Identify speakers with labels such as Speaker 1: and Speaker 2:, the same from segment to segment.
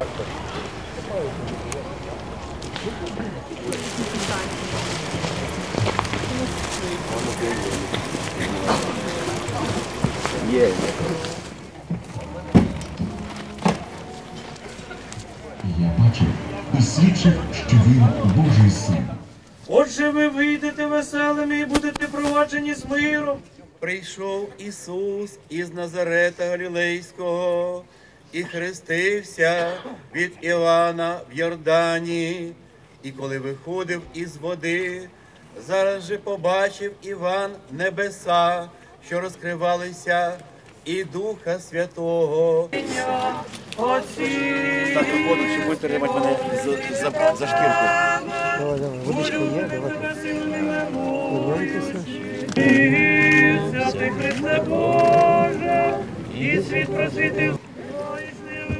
Speaker 1: Я бачив і свідчив, що він Божий син.
Speaker 2: Отже, ви вийдете веселими і будете проваджені з миром.
Speaker 3: Прийшов Ісус із Назарета Галілейського і хрестився від Івана в Йордані. І коли виходив із води, зараз же побачив Іван небеса, що розкривалися, і Духа Святого. Так воду, що будете тримати мене за, за, за шкірку.
Speaker 4: Давай, давай, водичка є, давай. Клоняйтеся.
Speaker 2: святий Христе Боже, і світ просвітив.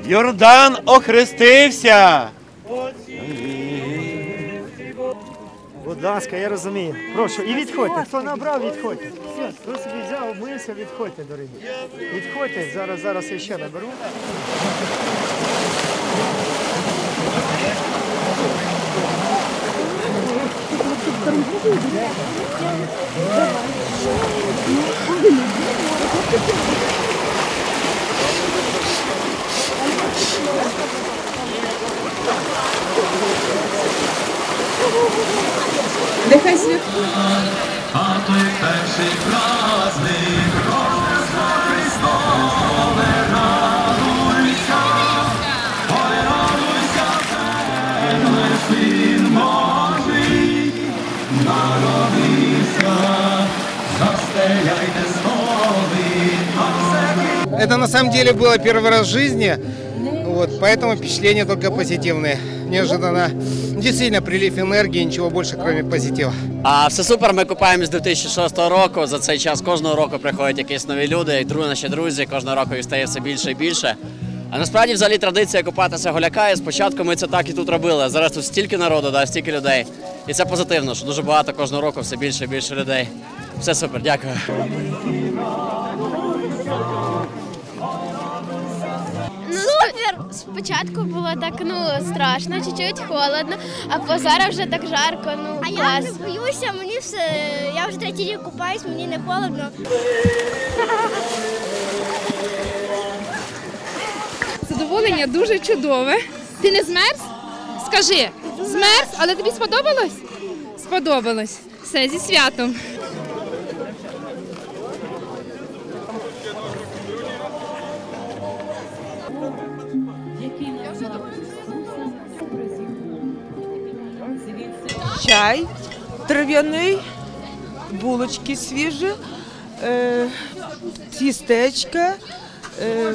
Speaker 3: Йордан охрестився.
Speaker 4: Будь ласка, я розумію. Прошу, і відходьте. Хто набрав, відходьте. Хто собі взяв, обмився, відходьте, дорогі. Відходьте, зараз, зараз я ще наберу.
Speaker 5: Нехай свят
Speaker 6: Это на самом деле было первый раз в жизни, вот, поэтому впечатления только позитивные. Неожиданно, действительно прилив энергии, ничего больше, кроме позитива.
Speaker 7: А все супер. Ми купаємось з 2006 року. За цей час кожного року приходять якісь нові люди, і другі наші друзі. Кожного року їх стає все більше і більше. А насправді взагалі традиція купатися голяка. І спочатку ми це так і тут робили. а Зараз тут стільки народу, да, стільки людей. І це позитивно, що дуже багато кожного року все більше і більше людей. Все супер, дякую.
Speaker 8: Спочатку було так ну страшно, чуть-чуть холодно, а по зараз вже так жарко. Ну
Speaker 5: А я не боюся, мені все. Я вже третій рік купаюсь, мені не холодно.
Speaker 9: Задоволення дуже чудове. Ти не змерз? Скажи, змерз, але тобі сподобалось? Сподобалось. Все зі святом.
Speaker 10: Чай трав'яний, булочки свіжі, е, тістечка, е,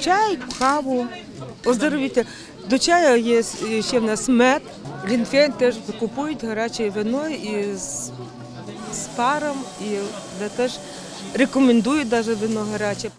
Speaker 10: чай, каву. Оздоровіте. До чаю є ще в нас мед. Лінфейн теж купують гаряче вино і з, з паром, і теж рекомендують навіть вино гаряче.